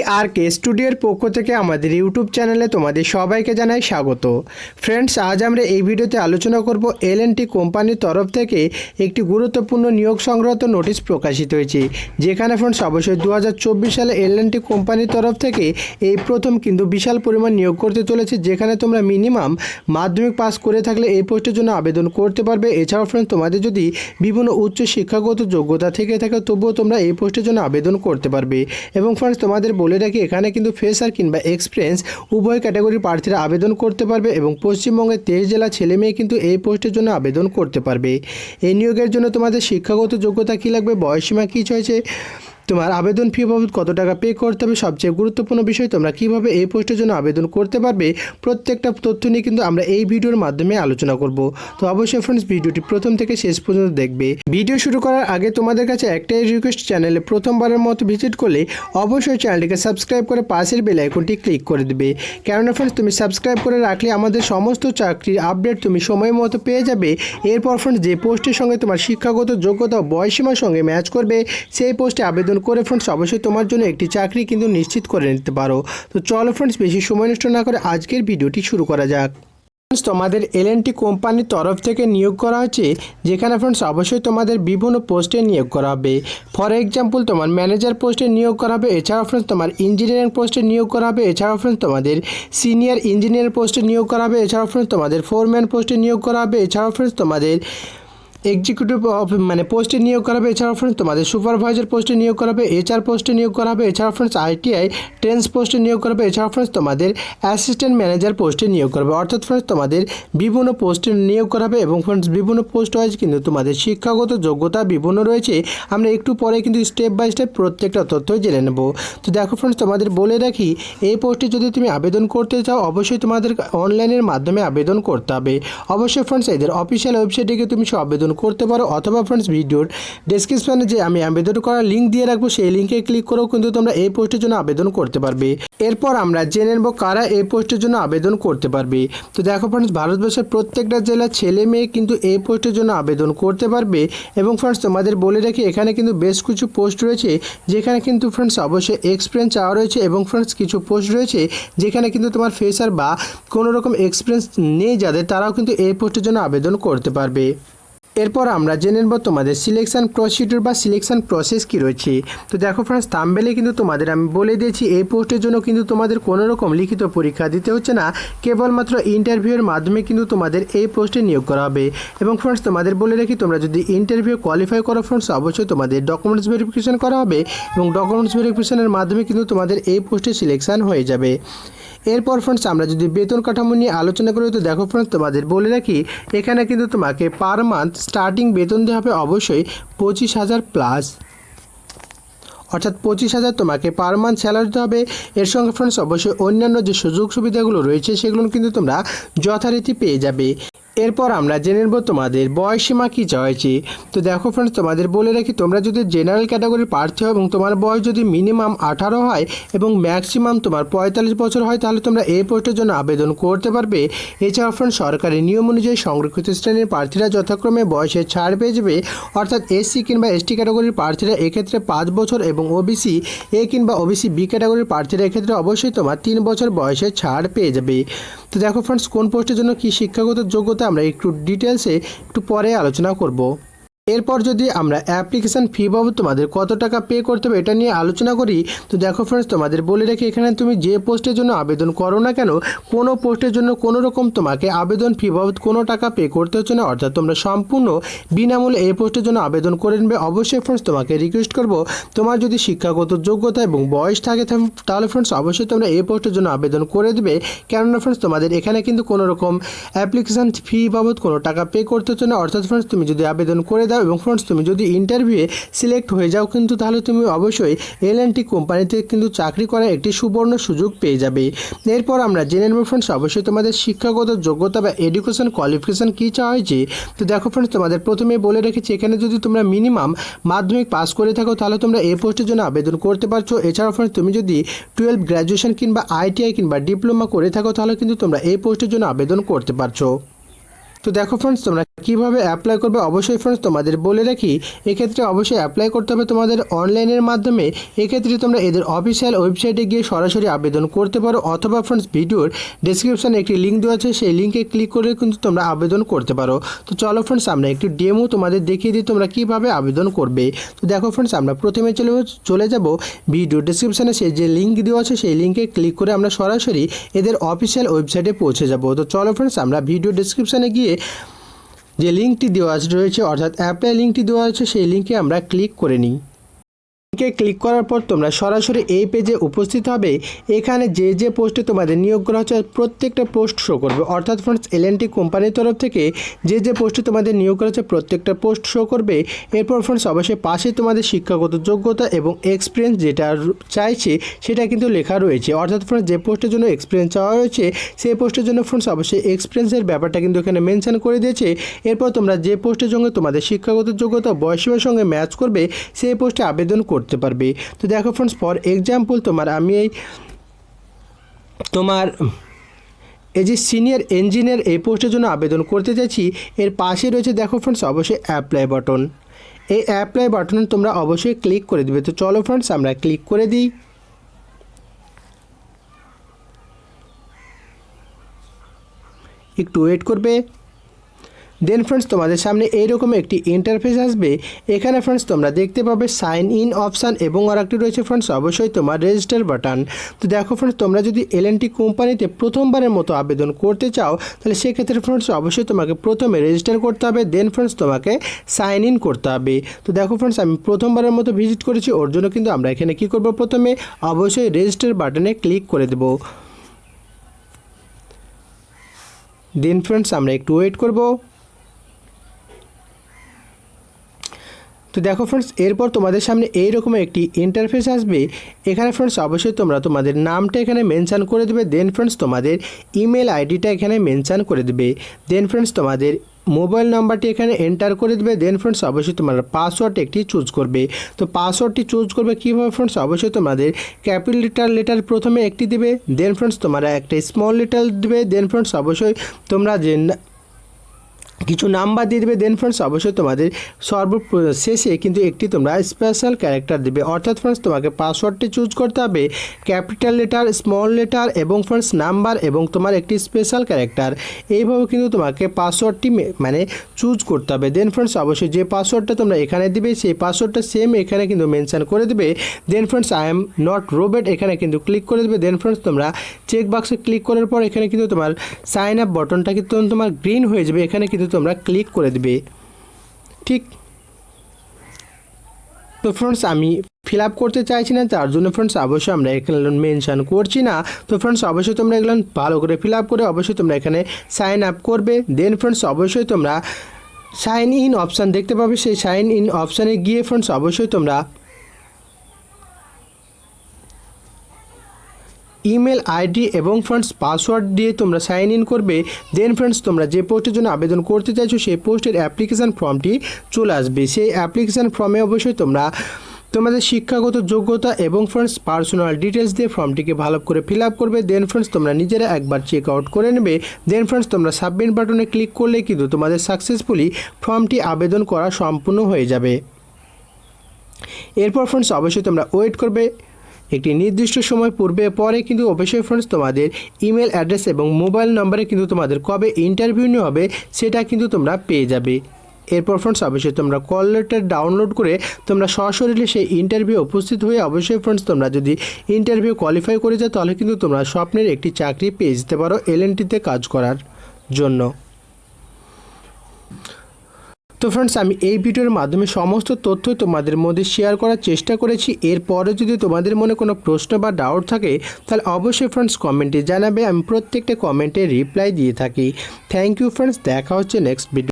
আর কে স্টুডিওর পক্ষ থেকে আমাদের ইউটিউব চ্যানেলে তোমাদের সবাইকে জানাই স্বাগত। ফ্রেন্ডস আজ আমরা এই ভিডিওতে আলোচনা করব এল কোম্পানির তরফ থেকে একটি গুরুত্বপূর্ণ নিয়োগ সংক্রান্ত নোটিশ প্রকাশিত হয়েছে। যেখানে ফ্রেন্ডস অবশ্যই দু হাজার চব্বিশ সালে এল কোম্পানির তরফ থেকে এই প্রথম কিন্তু বিশাল পরিমাণ নিয়োগ করতে চলেছে। যেখানে তোমরা মিনিমাম মাধ্যমিক পাস করে থাকলে এই পোস্টের জন্য আবেদন করতে পারবে। এছাড়াও ফ্রেন্ডস তোমাদের যদি বিভিন্ন উচ্চ শিক্ষাগত যোগ্যতা থেকে থাকে, তবুও তোমরা এই পোস্টের জন্য আবেদন করতে পারবে। এবং ফ্রেন্ডস তোমাদের বলে রাখি, এখানে কিন্তু ফ্রেশার কিংবা এক্সপিরিয়েন্স উভয় ক্যাটাগরির প্রার্থীরা আবেদন করতে পারবে এবং পশ্চিমবঙ্গের তেইশ জেলা ছেলে মেয়ে কিন্তু এই পোস্টের জন্য আবেদন করতে পারবে। এই নিয়োগের জন্য তোমাদের শিক্ষাগত যোগ্যতা কী লাগবে বয়সীমা কী হয়েছে তোমার আবেদন ফি বাবদ কত টাকা পে করতে হবে? সবচেয়ে গুরুত্বপূর্ণ বিষয়, তোমরা কীভাবে এই পোস্টের জন্য আবেদন করতে পারবে? প্রত্যেকটা তথ্য নিয়ে কিন্তু আমরা এই ভিডিওর মাধ্যমে আলোচনা করব। তো অবশ্যই ফ্রেন্ডস ভিডিওটি প্রথম থেকে শেষ পর্যন্ত দেখবে। ভিডিও শুরু করার আগে তোমাদের কাছে একটাই রিকোয়েস্ট চ্যানেলে প্রথমবারের মতো ভিজিট করলে অবশ্যই চ্যানেলটিকে সাবস্ক্রাইব করে পাশের বেল আইকনটি ক্লিক করে দেবে। কেননা ফ্রেন্ডস তুমি সাবস্ক্রাইব করে রাখলে আমাদের সমস্ত চাকরির আপডেট তুমি সময় মতো পেয়ে যাবে। এরপর ফ্রেন্ডস যে পোস্টের সঙ্গে তোমার শিক্ষাগত যোগ্যতা বয়সীমার সঙ্গে ম্যাচ করবে, সেই পোস্টে আবেদন করে ফ্রেন্ডস অবশ্যই তোমার জন্য একটি চাকরি কিন্তু নিশ্চিত করে নিতে পারো। তো চলো ফ্রেন্ডস বেশি সময় নষ্ট না করে আজকের ভিডিওটি শুরু করা যাক। ফ্রেন্ডস তোমাদের এল কোম্পানির তরফ থেকে নিয়োগ করা হচ্ছে যেখানে ফ্রেন্ডস অবশ্যই তোমাদের বিভিন্ন পোস্টে নিয়োগ করা হবে। ফর এক্সাম্পল তোমার ম্যানেজার পোস্টে নিয়োগ করা হবে, এছাড়াও ফ্রেন্ডস তোমার ইঞ্জিনিয়ারিং পোস্টে নিয়োগ করা হবে, এছাড়াও ফ্রেন্ডস তোমাদের সিনিয়র ইঞ্জিনিয়ার পোস্টে নিয়োগ করা হবে, এছাড়াও ফ্রেন্ডস তোমাদের ফোরম্যান পোস্টে নিয়োগ করা হবে, এছাড়াও ফ্রেন্ডস তোমাদের এক্সিকিউটিভ অফ মানে পোস্টে নিয়োগ করা হবে এছাড়াও ফ্রেন্ডস তোমাদের সুপারভাইজার পোস্টে নিয়োগ করা হবে এইচআর পোস্টে নিয়োগ করা হবে এছাড়াও ফ্রেন্ডস আইটিআই ট্রেন্স পোস্টে নিয়োগ করা হবে এছাড়াও ফ্রেন্ডস তোমাদের অ্যাসিস্ট্যান্ট ম্যানেজার পোস্টে নিয়োগ করা হবে অর্থাৎ ফ্রেন্ডস তোমাদের বিভিন্ন পোস্টে নিয়োগ করা হবে এবং ফ্রেন্ডস বিভিন্ন পোস্ট ওয়াইজ কিন্তু তোমাদের শিক্ষাগত যোগ্যতা বিভিন্ন রয়েছে। আমরা একটু পরে কিন্তু স্টেপ বাই স্টেপ প্রত্যেকটা তথ্যই জেনে নেব। তো দেখো ফ্রেন্ডস তোমাদের বলে রাখি, এই পোস্টে যদি তুমি আবেদন করতে চাও, অবশ্যই তোমাদের অনলাইনের মাধ্যমে আবেদন করতে হবে। অবশ্যই ফ্রেন্ডস এদের অফিসিয়াল ওয়েবসাইটে গিয়ে তুমি সব আবেদন করতে পারো অথবা ফ্রেন্ডস ভিডিওর ডেসক্রিপশনে যে আমি আবেদন করার লিঙ্ক দিয়ে রাখব, সেই লিঙ্কে ক্লিক করেও কিন্তু তোমরা এই পোস্টের জন্য আবেদন করতে পারবে। এরপর আমরা জেনে নেব কারা এই পোস্টের জন্য আবেদন করতে পারবে। তো দেখো ফ্রেন্ডস ভারতবর্ষের প্রত্যেকটা জেলার ছেলে মেয়ে কিন্তু এই পোস্টের জন্য আবেদন করতে পারবে এবং ফ্রেন্ডস তোমাদের বলে রাখি, এখানে কিন্তু বেশ কিছু পোস্ট রয়েছে, যেখানে কিন্তু ফ্রেন্ডস অবশ্যই এক্সপিরিয়েন্স চাওয়া রয়েছে এবং ফ্রেন্ডস কিছু পোস্ট রয়েছে, যেখানে কিন্তু তোমার ফ্রেশার বা কোনো রকম এক্সপিরিয়েন্স নেই যাদের, তারাও কিন্তু এই পোস্টের জন্য আবেদন করতে পারবে। এরপর আমরা জেনে নেব তোমাদের সিলেকশান প্রসিডিউর বা সিলেকশান প্রসেস কি রয়েছে। তো দেখো ফ্রেন্ডস থাম্বেলে কিন্তু তোমাদের আমি বলে দিয়েছি, এই পোস্টের জন্য কিন্তু তোমাদের কোনো রকম লিখিত পরীক্ষা দিতে হচ্ছে না, কেবলমাত্র ইন্টারভিউয়ের মাধ্যমে কিন্তু তোমাদের এই পোস্টে নিয়োগ করা হবে। এবং ফ্রেন্ডস তোমাদের বলে রাখি, তোমরা যদি ইন্টারভিউ কোয়ালিফাই করো ফ্রেন্ডস অবশ্যই তোমাদের ডকুমেন্টস ভেরিফিকেশন করা হবে এবং ডকুমেন্টস ভেরিফিকেশনের মাধ্যমে কিন্তু তোমাদের এই পোস্টে সিলেকশান হয়ে যাবে। এরপর ফ্রেন্ডস আমরা যদি বেতন কাঠামো নিয়ে আলোচনা করি, তো দেখো ফ্রেন্ডস তোমাদের বলে রাখি, এখানে কিন্তু তোমাকে পার মান্থ স্টার্টিং বেতন দেওয়া হবে অবশ্যই পঁচিশ হাজার প্লাস অর্থাৎ পঁচিশ হাজার তোমাকে পার মান্থ স্যালারি দিতে হবে। এর সঙ্গে ফ্রেন্ডস অবশ্যই অন্যান্য যে সুযোগ সুবিধাগুলো রয়েছে, সেগুলো কিন্তু তোমরা যথারীতি পেয়ে যাবে। এরপর আমরা জেনে নেব তোমাদের বয়সীমা কী চাইছি। তো দেখো ফ্রেন্ডস তোমাদের বলে রাখি, তোমরা যদি জেনারেল ক্যাটাগরির প্রার্থী হও এবং তোমার বয়স যদি মিনিমাম আঠারো হয় এবং ম্যাক্সিমাম তোমার পঁয়তাল্লিশ বছর হয়, তাহলে তোমরা এই পোস্টের জন্য আবেদন করতে পারবে। এছাড়াও ফ্রেন্ডস সরকারি নিয়ম অনুযায়ী সংরক্ষিত শ্রেণির প্রার্থীরা যথাক্রমে বয়সে ছাড় পেয়ে যাবে। অর্থাৎ এসসি কিংবা এসটি ক্যাটাগরির প্রার্থীরা এক্ষেত্রে পাঁচ বছর এবং ওবিসি এ কিংবা ওবিসি বি ক্যাটাগরির প্রার্থীরা এক্ষেত্রে অবশ্যই তোমার তিন বছর বয়সে ছাড় পেয়ে যাবে। তো দেখো ফ্রেন্ডস কোন পোস্টের জন্য কি শিক্ষাগত যোগ্যতা আমরা একটু ডিটেলসে একটু পরে আলোচনা করব। এরপর যদি আমরা অ্যাপ্লিকেশান ফি বাবদ তোমাদের কত টাকা পে করতে হবে এটা নিয়ে আলোচনা করি, তো দেখো ফ্রেন্ডস তোমাদের বলে রেখে এখানে তুমি যে পোস্টের জন্য আবেদন করো না কেন, কোনো পোস্টের জন্য কোনো রকম তোমাকে আবেদন ফি বাবদ কোনো টাকা পে করতে হচ্ছে না, অর্থাৎ তোমরা সম্পূর্ণ বিনামূল্যে এই পোস্টের জন্য আবেদন করে নেবে। অবশ্যই ফ্রেন্ডস তোমাকে রিকোয়েস্ট করব, তোমার যদি শিক্ষাগত যোগ্যতা এবং বয়স থাকে তাহলে- ফ্রেন্ডস অবশ্যই তোমরা এই পোস্টের জন্য আবেদন করে দেবে। কেননা ফ্রেন্ডস তোমাদের এখানে কিন্তু কোনো রকম অ্যাপ্লিকেশান ফি বাবদ কোনো টাকা পে করতে হচ্ছে না, অর্থাৎ ফ্রেন্ডস তুমি যদি আবেদন করে দাও এবং ফ্রেন্ডস তুমি যদি ইন্টারভিউয়ে সিলেক্ট হয়ে যাও কিন্তু তাহলে তুমি অবশ্যই এল টি কোম্পানিতে কিন্তু চাকরি করার একটি সুবর্ণ সুযোগ পেয়ে যাবে। এরপর আমরা জেনে নেব ফ্রেন্ডস অবশ্যই তোমাদের শিক্ষাগত যোগ্যতা বা এডুকেশন কোয়ালিফিকেশান কী চাওয়া হয়েছে? তো দেখো ফ্রেন্ডস তোমাদের প্রথমে বলে রেখেছি, এখানে যদি তোমরা মিনিমাম মাধ্যমিক পাস করে থাকো তাহলে তোমরা এই পোস্টের জন্য আবেদন করতে পারছ। এছাড়াও ফ্রেন্ডস তুমি যদি টুয়েলভ গ্র্যাজুয়েশন কিংবা আইটিআই কিংবা ডিপ্লোমা করে থাকো তাহলে কিন্তু তোমরা এই পোস্টের জন্য আবেদন করতে পারছ। তো দেখো ফ্রেন্ডস তোমরা কীভাবে অ্যাপ্লাই করবে অবশ্যই ফ্রেন্ডস তোমাদের বলে রাখি, এক্ষেত্রে অবশ্যই অ্যাপ্লাই করতে হবে তোমাদের অনলাইনের মাধ্যমে। এক্ষেত্রে তোমরা এদের অফিসিয়াল ওয়েবসাইটে গিয়ে সরাসরি আবেদন করতে পারো অথবা ফ্রেন্ডস ভিডিওর ডিসক্রিপশানে একটি লিঙ্ক দেওয়া আছে, সেই লিঙ্কে ক্লিক করে কিন্তু তোমরা আবেদন করতে পারো। তো চলো ফ্রেন্ডস আমরা একটু ডেমো তোমাদের দেখিয়ে দিই তোমরা কীভাবে আবেদন করবে। তো দেখো ফ্রেন্ডস আমরা প্রথমে চলে চলে যাব ভিডিও ডিসক্রিপশানে সেই যে লিঙ্ক দেওয়া আছে, সেই লিঙ্কে ক্লিক করে আমরা সরাসরি এদের অফিসিয়াল ওয়েবসাইটে পৌঁছে যাব। তো চলো ফ্রেন্ডস আমরা ভিডিও ডিসক্রিপশানে গিয়ে যে লিঙ্কটি দেওয়া রয়েছে, অর্থাৎ অ্যাপ্লাই লিঙ্কটি দেওয়া আছে, সেই লিঙ্কে আমরা ক্লিক করে নিই। লিঙ্কে ক্লিক করার পর তোমরা সরাসরি এই পেজে উপস্থিত হবে। এখানে যে যে পোস্টে তোমাদের নিয়োগ করা হচ্ছে, প্রত্যেকটা পোস্ট শো করবে। অর্থাৎ ফ্রেন্ডস এলএনটি কোম্পানির তরফ থেকে যে যে পোস্টে তোমাদের নিয়োগ করা হচ্ছে, প্রত্যেকটা পোস্ট শো করবে। এরপর ফ্রেন্ডস অবশ্যই পাশে তোমাদের শিক্ষাগত যোগ্যতা এবং এক্সপিরিয়েন্স যেটা চাইছে, সেটা কিন্তু লেখা রয়েছে। অর্থাৎ ফ্রেন্ডস যে পোস্টের জন্য এক্সপিরিয়েন্স চাওয়া হয়েছে, সেই পোস্টের জন্য ফ্রেন্ডস অবশ্যই এক্সপিরিয়েন্সের ব্যাপারটা কিন্তু এখানে মেনশন করে দিয়েছে। এরপর তোমরা যে পোস্টের সঙ্গে তোমাদের শিক্ষাগত যোগ্যতা বয়সীমার সঙ্গে ম্যাচ করবে, সেই পোস্টে আবেদন করতে পারবে। তো দেখো ফ্রেন্ডস ফর এক্সাম্পল তোমার আমি এই তোমার এই যে সিনিয়র ইঞ্জিনিয়ার এই পোস্টের জন্য আবেদন করতে চাইছি, এর পাশে রয়েছে দেখো ফ্রেন্ডস অবশ্যই অ্যাপ্লাই বাটন এই অ্যাপ্লাই বাটনে তোমরা অবশ্যই ক্লিক করে দিবে। তো চলো ফ্রেন্ডস আমরা ক্লিক করে দিই। একটু ওয়েট করবে। দেন ফ্রেন্ডস তোমাদের সামনে এইরকম একটি ইন্টারফেস আসবে। এখানে ফ্রেন্ডস তোমরা দেখতে পাবে সাইন ইন অপশান এবং আর একটি রয়েছে ফ্রেন্ডস অবশ্যই তোমার রেজিস্টার বাটন তো দেখো ফ্রেন্ডস তোমরা যদি এলএনটি কোম্পানিতে প্রথমবারের মতো আবেদন করতে চাও, তাহলে সেক্ষেত্রে ফ্রেন্ডস অবশ্যই তোমাকে প্রথমে রেজিস্টার করতে হবে দেন ফ্রেন্ডস তোমাকে সাইন ইন করতে হবে। তো দেখো ফ্রেন্ডস আমি প্রথমবারের মতো ভিজিট করেছি, ওর জন্য কিন্তু আমরা এখানে কি করব প্রথমে? অবশ্যই রেজিস্টার বাটনে ক্লিক করে দেবো। দেন ফ্রেন্ডস আমরা একটু ওয়েট করব। তো দেখো ফ্রেন্ডস এরপর তোমাদের সামনে এই রকম একটি ইন্টারফেস আসবে। এখানে ফ্রেন্ডস অবশ্যই তোমরা তোমাদের নামটা এখানে মেনশান করে দেবে দেন ফ্রেন্ডস তোমাদের ইমেল আইডিটা এখানে মেনশান করে দেবে। দেন ফ্রেন্ডস তোমাদের মোবাইল নাম্বারটি এখানে এন্টার করে দেবে দেন ফ্রেন্ডস অবশ্যই তোমরা পাসওয়ার্ড একটি চুজ করবে। তো পাসওয়ার্ডটি চুজ করবে কীভাবে ফ্রেন্ডস অবশ্যই তোমাদের ক্যাপিটাল লেটার প্রথমে একটি দেবে দেন ফ্রেন্ডস তোমরা একটা স্মল লেটার দেবে দেন ফ্রেন্ডস অবশ্যই তোমরা যে কিছু নাম্বার দিয়ে দেবে দেন ফ্রেন্ডস অবশ্যই তোমাদের সর্ব শেষে কিন্তু একটি তোমরা স্পেশাল ক্যারেক্টার দেবে। অর্থাৎ ফ্রেন্ডস তোমাকে পাসওয়ার্ডটি চুজ করতে হবে ক্যাপিটাল লেটার স্মল লেটার এবং ফ্রেন্ডস নাম্বার এবং তোমার একটি স্পেশাল ক্যারেক্টার এইভাবে কিন্তু তোমাকে পাসওয়ার্ডটি মানে চুজ করতে হবে। দেন ফ্রেন্ডস অবশ্যই যে পাসওয়ার্ডটা তোমরা এখানে দিবে, সেই পাসওয়ার্ডটা সেম এখানে কিন্তু মেনশন করে দেবে। Then friends I am not robot এখানে কিন্তু ক্লিক করে দেবে। দেন ফ্রেন্ডস তোমরা চেক বাক্সে ক্লিক করার পর এখানে কিন্তু তোমার সাইন আপ বটনটা কিন্তু তোমার গ্রিন হয়ে যাবে। এখানে কিন্তু তোমরা ক্লিক করে দেবে। ঠিক? তো ফ্রেন্ডস আমি ফিল আপ করতে চাইছি না, তার জন্য ফ্রেন্ডস অবশ্যই আমরা এখানে মেনশন করছি না। তো ফ্রেন্ডস অবশ্যই তোমরা এগুলো ভালো করে ফিল আপ করে অবশ্যই তোমরা এখানে সাইন আপ করবে। দেন ফ্রেন্ডস অবশ্যই তোমরা সাইন ইন অপশান দেখতে পাবে। সেই সাইন ইন অপশানে গিয়ে ফ্রেন্ডস অবশ্যই তোমরা ইমেল আইডি এবং ফ্রেন্ডস পাসওয়ার্ড দিয়ে তোমরা সাইন ইন করবে। দেন ফ্রেন্ডস তোমরা যে পোস্টের জন্য আবেদন করতে চাইছো, সেই পোস্টের অ্যাপ্লিকেশান ফর্মটি চলে আসবে। সেই অ্যাপ্লিকেশান ফর্মে অবশ্যই তোমরা তোমাদের শিক্ষাগত যোগ্যতা এবং ফ্রেন্ডস পার্সোনাল ডিটেলস দিয়ে ফর্মটিকে ভালো করে ফিল আপ করবে। দেন ফ্রেন্ডস তোমরা নিজেরা একবার চেক আউট করে নেবে। দেন ফ্রেন্ডস তোমরা সাবমিট বাটনে ক্লিক করলে কিন্তু তোমাদের সাকসেসফুলি ফর্মটি আবেদন করা সম্পূর্ণ হয়ে যাবে। এরপর ফ্রেন্ডস অবশ্যই তোমরা ওয়েট করবে। একটি নির্দিষ্ট সময় পূর্বে, পরে কিন্তু অবশ্যই ফ্রেন্ডস তোমাদের ইমেল অ্যাড্রেস এবং মোবাইল নম্বরে কিন্তু তোমাদের কবে ইন্টারভিউ নেওয়া হবে, সেটা কিন্তু তোমরা পেয়ে যাবে। এরপর ফ্রেন্ডস অবশ্যই তোমরা কল লেটার ডাউনলোড করে তোমরা সশরীরে সেই ইন্টারভিউ উপস্থিত হয়ে অবশ্যই ফ্রেন্ডস তোমরা যদি ইন্টারভিউ কোয়ালিফাই করে যাও, তাহলে কিন্তু তোমরা স্বপ্নের একটি চাকরি পেয়ে যেতে পারো এলএনটিতে কাজ করার জন্য। তো ফ্রেন্ডস আমি এই ভিডিওর মাধ্যমে সমস্ত তথ্য তোমাদের মধ্যে শেয়ার করার চেষ্টা করেছি। এরপরে যদি তোমাদের মনে কোনো প্রশ্ন বা ডাউট থাকে, তাহলে অবশ্যই ফ্রেন্ডস কমেন্টে জানাবে। আমি প্রত্যেকটা কমেন্টে রিপ্লাই দিয়ে থাকি। থ্যাংক ইউ ফ্রেন্ডস দেখা হচ্ছে নেক্সট ভিডিও